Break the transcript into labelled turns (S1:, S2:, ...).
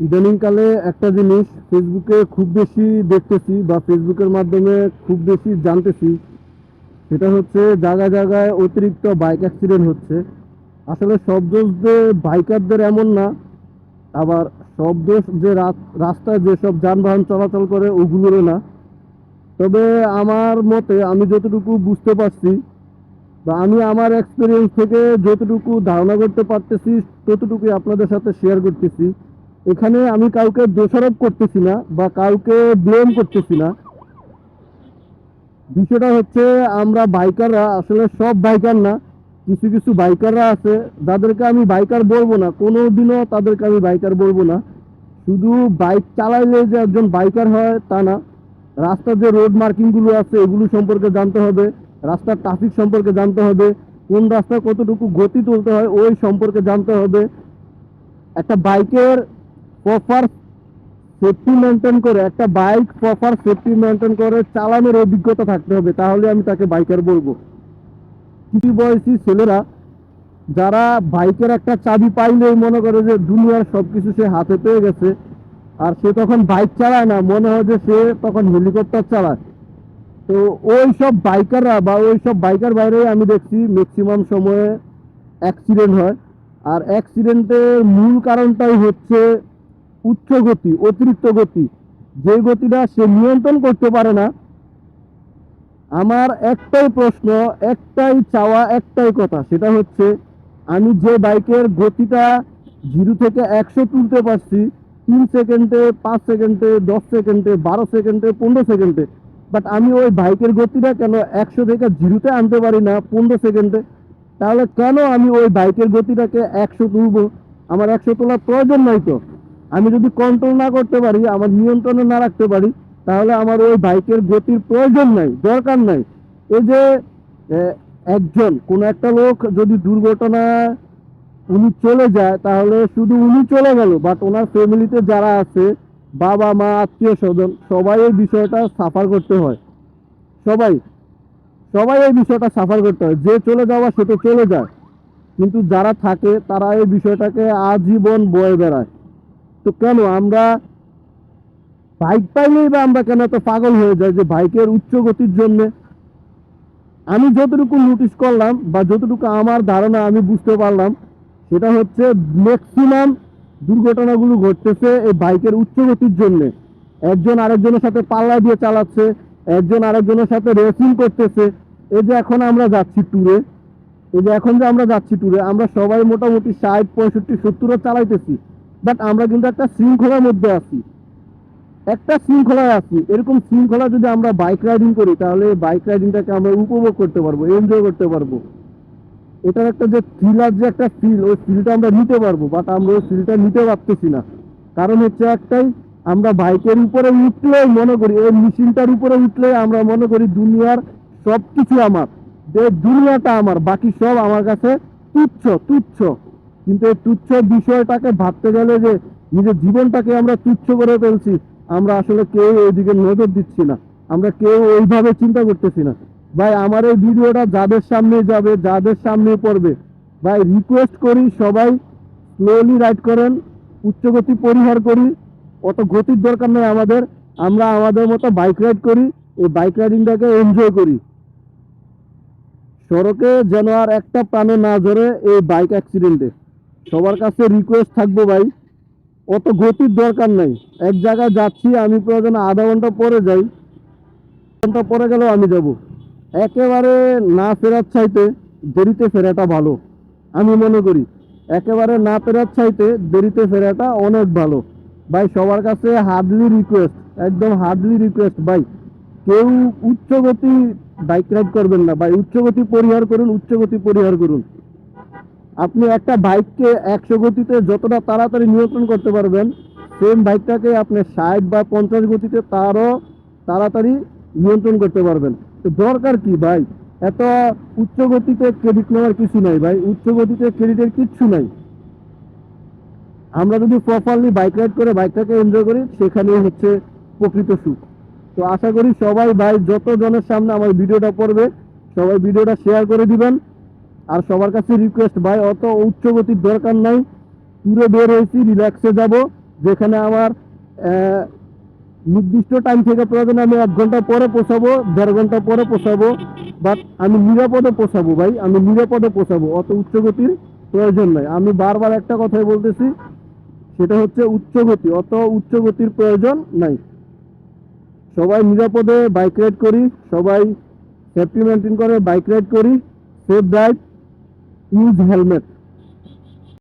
S1: ইদানিংকালে একটা জিনিস ফেসবুকে খুব বেশি দেখতেছি বা ফেসবুকের মাধ্যমে খুব বেশি জানতেছি, সেটা হচ্ছে জায়গায় জায়গায় অতিরিক্ত বাইক অ্যাক্সিডেন্ট হচ্ছে। আসলে সব দোষ যে বাইকারদের এমন না, আবার সব দোষ যে রাস- রাস্তায় যেসব যানবাহন চলাচল করে ওগুলোরও না। তবে আমার মতে আমি যতটুকু বুঝতে পারছি বা আমি আমার এক্সপিরিয়েন্স থেকে যতটুকু ধারণা করতে পারতেছি, ততটুকুই আপনাদের সাথে শেয়ার করতেছি। এখানে আমি কাউকে দোষারোপ করতেছি না বা কাউকে ব্লেম করতেছি না। বিষয়টা হচ্ছে আমরা বাইকাররা আসলে সব বাইকার না, কিছু কিছু বাইকাররা আছে, যাদেরকে আমি বাইকার বলব না কোনো দিনও তাদেরকে আমি বাইকার বলব না। শুধু বাইক চালাইলে যে একজন বাইকার হয় তা না, রাস্তার যে রোড মার্কিংগুলো আছে, এগুলো সম্পর্কে জানতে হবে, রাস্তার ট্রাফিক সম্পর্কে জানতে হবে, কোন রাস্তায় কতটুকু গতি তুলতে হয়, ওই সম্পর্কে জানতে হবে। একটা বাইকের প্রপার সেফটি মেনটেন করে, একটা বাইক প্রপার সেফটি মেনটেন করে, চালানোর অভিজ্ঞতা থাকতে হবে। তাহলে আমি তাকে বাইকার বলব। কিছু বয়সী ছেলেরা, যারা বাইকের একটা চাবি পাইলেই মনে করে যে দুনিয়ার সবকিছু সে হাতে পেয়ে গেছে, আর সে তখন বাইক চালায় না, মনে হয় যে সে তখন হেলিকপ্টার চালায়। তো ওই সব বাইকাররা বা ওই সব বাইকার বাইরে আমি দেখছি ম্যাক্সিমাম সময়ে অ্যাক্সিডেন্ট হয়। আর অ্যাক্সিডেন্টের মূল কারণটাই হচ্ছে উচ্চ গতি, অতিরিক্ত গতি, যে গতিটা সে নিয়ন্ত্রণ করতে পারে না, আমার একটাই প্রশ্ন, একটাই চাওয়া, একটাই কথা, সেটা হচ্ছে আমি যে বাইকের গতিটা জিরো থেকে একশো তুলতে পারছি, তিন সেকেন্ডে, পাঁচ সেকেন্ডে, দশ সেকেন্ডে, বারো সেকেন্ডে, পনেরো সেকেন্ডে বাট আমি ওই বাইকের গতিটা কেন একশো থেকে জিরোতে আনতে পারি না, পনেরো সেকেন্ডে? তাহলে কেন আমি ওই বাইকের গতিটাকে একশো তুলবো? আমার একশো তোলার প্রয়োজন নাই তো। আমি যদি কন্ট্রোল না করতে পারি, আমার নিয়ন্ত্রণে না রাখতে পারি, তাহলে আমার ওই বাইকের গতির প্রয়োজন নাই, দরকার নাই। এই যে একজন, কোন একটা লোক যদি দুর্ঘটনা উনি চলে যায়, তাহলে শুধু উনি চলে গেল বাট ওনার ফ্যামিলিতে যারা আছে, বাবা, মা, আত্মীয় স্বজন, সবাই এই বিষয়টা সাফার করতে হয়। সবাই সবাই এই বিষয়টা সাফার করতে হয়। যে চলে যাওয়া, সে তো চলে যায়। কিন্তু যারা থাকে, তারা এই বিষয়টাকে আজীবন বয়ে বেড়ায়। তো কেন আমরা বাইক পাইলেই বা আমরা কেন এত পাগল হয়ে যাই যে বাইকের উচ্চ গতির জন্য? আমি যতটুকু নোটিস করলাম বা যতটুকু আমার ধারণা আমি বুঝতে পারলাম, সেটা হচ্ছে ম্যাক্সিমাম দুর্ঘটনাগুলো ঘটতেছে এই বাইকের উচ্চ গতির জন্য। একজন আরেকজনের সাথে পাল্লা দিয়ে চালাচ্ছে, একজন আরেকজনের সাথে রেসিং করতেছে। এই যে এখন আমরা যাচ্ছি ট্যুরে এই যে এখন যে আমরা যাচ্ছি ট্যুরে আমরা সবাই মোটামুটি ষাট, পঁয়ষট্টি, সত্তরও চালাইতেছি। বাট আমরা কিন্তু একটা শৃঙ্খলার মধ্যে আছি। একটা শৃঙ্খলায় আছি। এরকম শৃঙ্খলা যদি আমরা বাইক রাইডিং করি, তাহলে বাইক রাইডিংটাকে আমরা উপভোগ করতে পারব এনজয় করতে পারব। এটার একটা যে থ্রিলার যে একটা ফিল ওই ফিলটা আমরা নিতে পারব বাট আমরা ওই ফিলটা নিতে পারতেছি না। কারণ হচ্ছে একটাই, আমরা বাইকের উপরে উঠলে মনে করি ওই মেশিনটার উপরে উঠলে আমরা মনে করি দুনিয়ার সব কিছু আমার। যে দুনিয়াটা আমার, বাকি সব আমার কাছে তুচ্ছ তুচ্ছ। কিন্তু এই তুচ্ছ বিষয়টাকে ভাবতে গেলে যে নিজের জীবনটাকে আমরা তুচ্ছ করে ফেলছি, আমরা আসলে কেউ ওইদিকে নজর দিচ্ছি না। আমরা কেউ ওইভাবে চিন্তা করতেছি না। ভাই, আমার এই ভিডিওটা যাদের সামনে যাবে, যাদের সামনে পড়বে, ভাই রিকোয়েস্ট করি সবাই স্লোলি রাইড করেন উচ্চগতি পরিহার করি, অত গতির দরকার নেই আমাদের, আমরা আমাদের মতো বাইক রাইড করি, এই বাইক রাইডিংটাকে এনজয় করি। সড়কে যেন আর একটা প্রাণে না ধরে এই বাইক অ্যাক্সিডেন্টে সবার কাছে রিকোয়েস্ট থাকব ভাই। অত গতির দরকার নাই। এক জায়গায় যাচ্ছি, আমি প্রয়োজন আধা ঘণ্টা পরে যাই। ঘণ্টা পরে গেলেও আমি যাব। একেবারে না ফেরার চাইতে দেরিতে ফেরাটা ভালো। আমি মনে করি, একেবারে না ফেরার চাইতে দেরিতে ফেরাটা অনেক ভালো। ভাই, সবার কাছে হার্ডলি রিকোয়েস্ট একদম হার্ডলি রিকোয়েস্ট ভাই। কেউ উচ্চগতি বাইক রাইড করবেন না, ভাই। উচ্চগতি পরিহার করুন, উচ্চগতি পরিহার করুন। আপনি একটা বাইককে একশো গতিতে যতটা তাড়াতাড়ি নিয়ন্ত্রণ করতে পারবেন সেম বাইকটাকে আপনি ষাট বা পঞ্চাশ গতিতে তারও তাড়াতাড়ি নিয়ন্ত্রণ করতে পারবেন। তো দরকার কি ভাই? এত উচ্চ গতিতে ক্রেডিট নেওয়ার কিছু নাই ভাই। উচ্চ গতিতে ক্রেডিটের কিচ্ছু নাই। আমরা যদি প্রপারলি বাইক রাইড করে বাইকটাকে এনজয় করি সেখানেই হচ্ছে প্রকৃত সুখ। তো আশা করি সবাই ভাই যত জনের সামনে আমার ভিডিওটা পড়বে, সবাই ভিডিওটা শেয়ার করে দিবেন। আর সবার কাছে রিকোয়েস্ট ভাই, অত উচ্চ গতির দরকার নাই। পুরো বের হয়েছি রিল্যাক্সে যাব। যেখানে আমার নির্দিষ্ট টাইম থেকে প্রয়োজন আমি এক ঘণ্টা পরে পৌঁছাবো, দেড় ঘণ্টা পরে পৌঁছাবো বাট আমি নিরাপদে পৌঁছাবো, ভাই, আমি নিরাপদে পৌঁছাবো। অত উচ্চগতির প্রয়োজন নাই। আমি বারবার একটা কথাই বলতেছি, সেটা হচ্ছে উচ্চগতি। অত উচ্চগতির প্রয়োজন নাই। সবাই নিরাপদে বাইক রাইড করি, সবাই সেফটি মেনটেন করে বাইক রাইড করি সেফ ড্রাইভ ইউজ হেলমেট